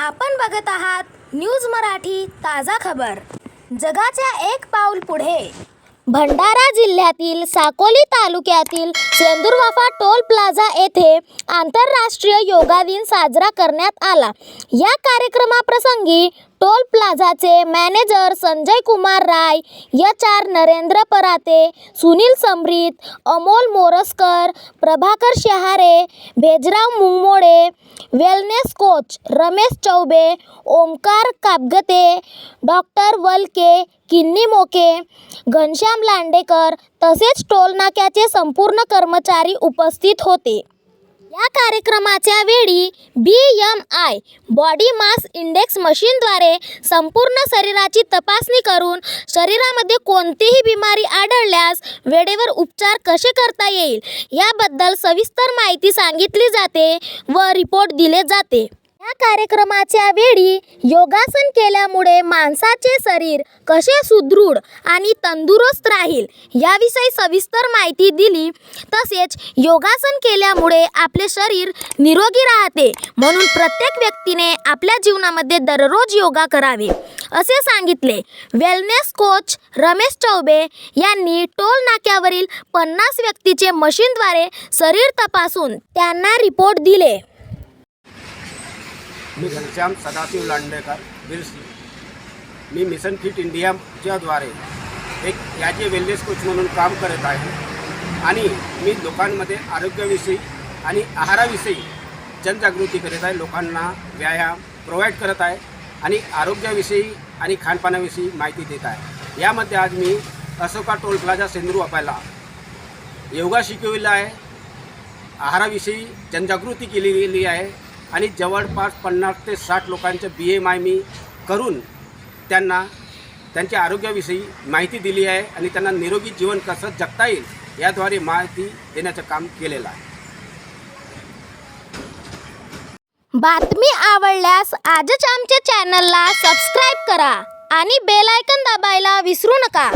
आपण बघत आहात न्यूज मराठी ताजा खबर. जगाच्या एक पाऊल पुढे. भंडारा जिल्ह्यातील साकोली तालुक्यातील सेंदुरवाफा टोल प्लाझा येथे आंतरराष्ट्रीय योगा दिन साजरा करण्यात आला. या कार्यक्रमाप्रसंगी toll प्लाझाचे manager Sanjay Kumar Rai H R Narendra Parate Sunil Samrit Amol Moraskar Prabhakar Shahare Bhejrao Mungmode wellness coach Ramesh Choubey Omkar Kapgate doctor Walke Kinni Moke Ghanshyam लांडेकर तसेच टोलनाक्याचे संपूर्ण कर्मचारी उपस्थित होते. या कार्यक्रमाच्या वेळी B M I body mass index मशीनद्वारे संपूर्ण शरीराची तपासणी करून शरीरामध्ये कोणतीही बिमारी आढळल्यास वेळेवर उपचार कसे करता येईल याबद्दल सविस्तर माहिती सांगितली जाते व रिपोर्ट दिले जाते. या कार्यक्रमाच्या वेळी योगासन केल्यामुळे माणसाचे शरीर कसे सुदृढ आणि तंदुरुस्त राहील याविषयी सविस्तर माहिती दिली. तसेच योगासन केल्यामुळे आपले शरीर निरोगी राहते म्हणून प्रत्येक व्यक्तीने आपल्या जीवनामध्ये दररोज योगा करावे. असे सांगितले. वेलनेस कोच रमेश चौबे यांनी टोल नाक्यावरील पन्नास व्यक्तीचे मशीनद्वारे शरीर तपासून त्यांना रिपोर्ट दिले. मी घनश्याम सदाशिव लांडेकर बिरसी मी मिशन फिट इंडियाच्याद्वारे एक याचे वेलनेस कोच म्हणून काम करत आहे. आणि मी लोकांमध्ये आरोग्याविषयी आणि आहाराविषयी जनजागृती करत आहे. लोकांना व्यायाम प्रोव्हाइड करत आहे आणि आरोग्याविषयी आणि खानपानाविषयी माहिती देत आहे. यामध्ये आज मी अशोका टोल प्लाझा सेंद्रू अपायला योगा शिकविला आहे. आहाराविषयी जनजागृती केली गेली आहे. आणि जवळपास पन्नास ते साठ लोकांचं बी एम आय मी करून त्यांना त्यांच्या आरोग्याविषयी माहिती दिली आहे आणि त्यांना निरोगी जीवन कसं जगता येईल याद्वारे माहिती देण्याचं काम केलेलं आहे. बातमी आवडल्यास आजच आमच्या चॅनलला सबस्क्राईब करा आणि बेल आयकन दाबायला विसरू नका.